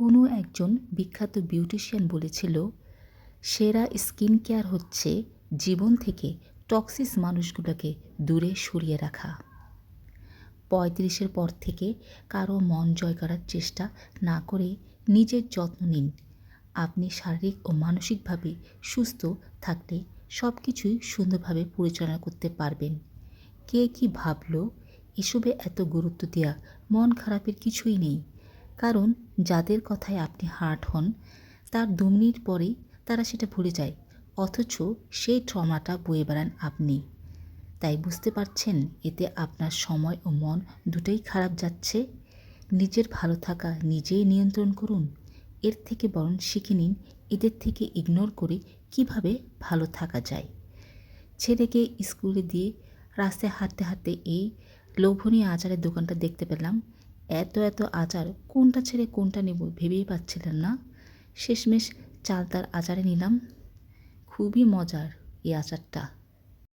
কোনো একজন বিখ্যাত বিউটিশিয়ান বলেছিল, সেরা স্কিন কেয়ার হচ্ছে জীবন থেকে টক্সিস মানুষগুলোকে দূরে সরিয়ে রাখা। পঁয়ত্রিশের পর থেকে কারও মন জয় করার চেষ্টা না করে নিজের যত্ন নিন। আপনি শারীরিক ও মানসিকভাবে সুস্থ থাকলে সব কিছুই সুন্দরভাবে পরিচালনা করতে পারবেন। কে কি ভাবলো? এসবে এত গুরুত্ব দেওয়া মন খারাপের কিছুই নেই। কারণ যাদের কথায় আপনি হার্ট হন, তার দু মিনিট পরেই তারা সেটা ভুলে যায়, অথচ সেই ট্রমাটা বয়ে বেড়ান আপনি। তাই বুঝতে পারছেন, এতে আপনার সময় ও মন দুটোই খারাপ যাচ্ছে? নিজের ভালো থাকা নিজেই নিয়ন্ত্রণ করুন। এর থেকে বরং শিখে নিন, এদের থেকে ইগনোর করে কীভাবে ভালো থাকা যায়। ছেলেকে স্কুলে দিয়ে রাস্তায় হাঁটতে হাঁটতে এই লোভনীয় আচারের দোকানটা দেখতে পেলাম। এত এত আচার কোনটা ছেড়ে কোনটা নেব ভেবেই পাচ্ছিলেন না। শেষমেশ চালতার আচারে নিলাম। খুবই মজার এই আচারটা।